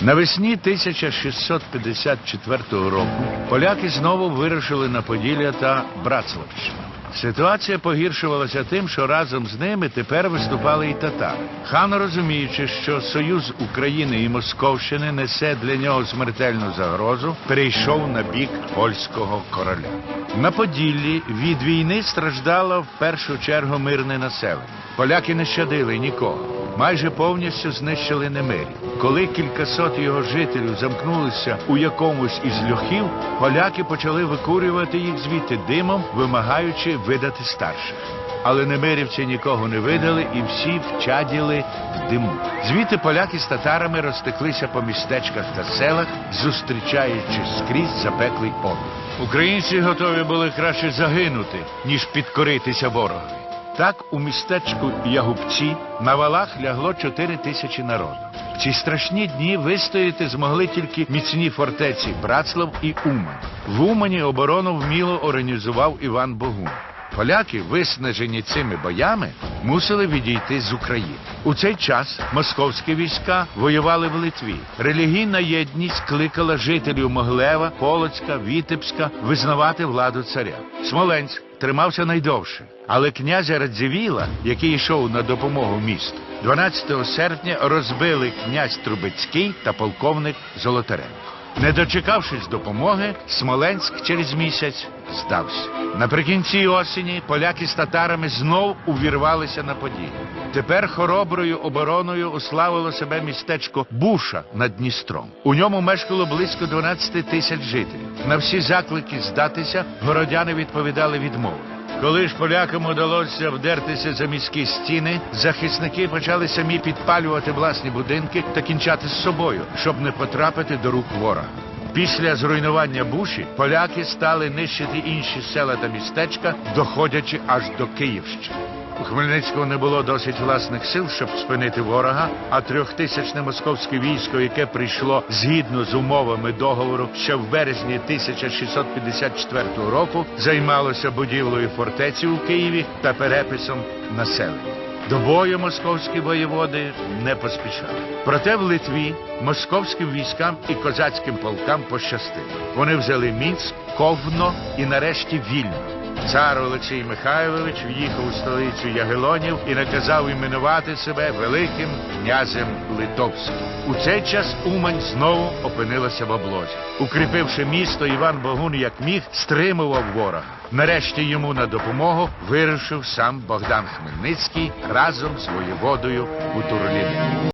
Навесні 1654 року поляки знову вирушили на Поділля та Братславщину. Ситуація погіршувалася тим, що разом з ними тепер виступали і татари. Хан, розуміючи, що союз України і Московщини несе для нього смертельну загрозу, перейшов на бік польського короля. На Поділлі від війни страждало в першу чергу мирне населення. Поляки не щадили нікого майже повністю знищили немирі. Коли кількасот його жителів замкнулися у якомусь із льохів, поляки почали викурювати їх звідти димом, вимагаючи видати старших. Але немирівці нікого не видали і всі вчаділи в диму. Звідти поляки з татарами розтеклися по містечках та селах, зустрічаючись скрізь запеклий опір. Українці готові були краще загинути, ніж підкоритися ворогові. Так у містечку Ягубці на валах лягло чотири тисячі народу. В ці страшні дні вистояти змогли тільки міцні фортеці Братслав і Умань. В Умані оборону вміло організував Іван Богун. Поляки, виснажені цими боями, мусили відійти з України. У цей час московські війська воювали в Литві. Релігійна єдність кликала жителів Моглева, Полоцька, Вітебська визнавати владу царя. Смоленськ тримався найдовше, але князя Радзівіла, який йшов на допомогу місту, 12 серпня розбили князь Трубецький та полковник Золотаренко. Не дочекавшись допомоги, Смоленськ через місяць здався. Наприкінці осені поляки з татарами знов увірвалися на події. Тепер хороброю обороною уславило себе містечко Буша над Дністром. У ньому мешкало близько 12 тисяч жителів. На всі заклики здатися городяни відповідали відмовою. Коли ж полякам удалося вдертися за міські стіни, захисники почали самі підпалювати власні будинки та кінчати з собою, щоб не потрапити до рук ворога. Після зруйнування буші поляки стали нищити інші села та містечка, доходячи аж до Київщини. У Хмельницького не було досить власних сил, щоб спинити ворога, а трьохтисячне московське військо, яке прийшло згідно з умовами договору ще в березні 1654 року, займалося будівлею фортеці у Києві та переписом населення. До бою московські воєводи не поспішали. Проте в Литві московським військам і козацьким полкам пощастило. Вони взяли Мінськ, Ковно і нарешті Вільно. Цар Олексій Михайлович в'їхав у столицю Ягелонів і наказав іменувати себе Великим князем Литовським. У цей час Умань знову опинилася в облозі. Укріпивши місто, Іван Богун як міг стримував ворога. Нарешті йому на допомогу вирушив сам Богдан Хмельницький разом з воєводою Бутурліним.